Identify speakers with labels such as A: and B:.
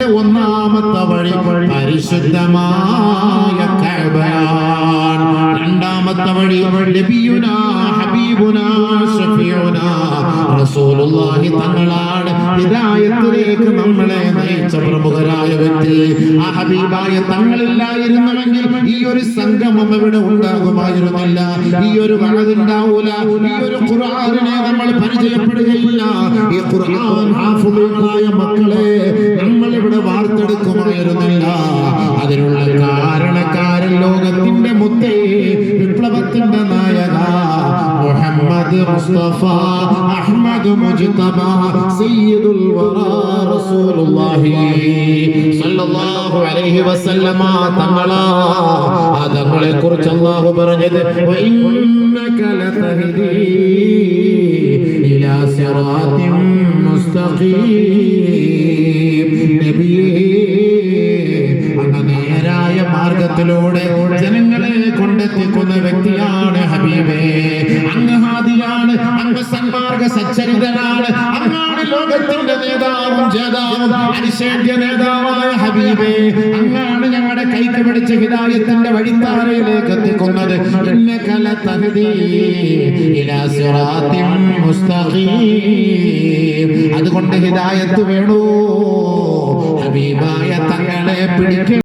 A: ഒന്നാമത്തെ വഴി പരിശുദ്ധമായ രണ്ടാമത്തെ വഴി നബിയുനാ ഹബീബുനാ ഷഫീഉനാ റസൂലുള്ളാഹി തങ്ങളാണ് ഹിദായത്തിലേക്ക് നമ്മളെ നയിച്ച പ്രമുഖരായ വ്യക്തി. ആ ഹബീബായ തങ്ങളില്ലായിരുന്നുവെങ്കിൽ ഈ ഒരു സംഗമം ഇവിടെ ഉണ്ടാകുമായിരുന്നില്ല. ഈ ഒരു വഴതുണ്ടാവൂല ഈ ഒരു ഖുർആനിനെ നമ്മൾ പരിചയപ്പെടുകയില്ല. ഈ ഖുർആൻ ഹാഫിളുകളായ മക്കളെ വാർത്തെടുക്കുമായിരുന്നില്ല അതിനുള്ള കാരണക്കാരൻ ലോകത്തിന്റെ മുത്തേ വിപ്ലവത്തിന്റെ നായക മുഹമ്മദ് മുസ്തഫ അഹമ്മദ് മുജ്തബ സയ്യിദുൽ വറാ റസൂലുള്ളാഹി സല്ലല്ലാഹു അലൈഹി വസല്ലമ. തങ്ങളാ തങ്ങളെ കുറിച്ച് അല്ലാഹു പറഞ്ഞത് വഇന്നക ലതഹ്ദീ ഇലാ സിറാത്തിൻ മുസ്തഖീം. നബിയേ മാർഗത്തിലൂടെ ജനങ്ങളെ കൊണ്ടെത്തിക്കുന്ന വ്യക്തിയാണ് ഹബീബേ. അങ്ങ് ഹാദിയാണ് അങ്ങ് സന്മാർഗ സച്ചരിതനാണ്. അങ്ങാണ് ലോകത്തിന്റെ നേതാവും ജേതാവും അനിഷേധ്യ നേതാവായ ഹബീബേ. അങ്ങാണ് ഞങ്ങളുടെ കൈക്ക് പിടിച്ച് ഹിതായത്തിന്റെ വഴിത്താരയിലേക്ക് എത്തിക്കുന്നത്. ഇന്നക കല മുസ്തഖീം. അതുകൊണ്ട് ഹിതായത്ത് വേണു? ഹബീബായ തങ്ങളെ പിടിക്കണം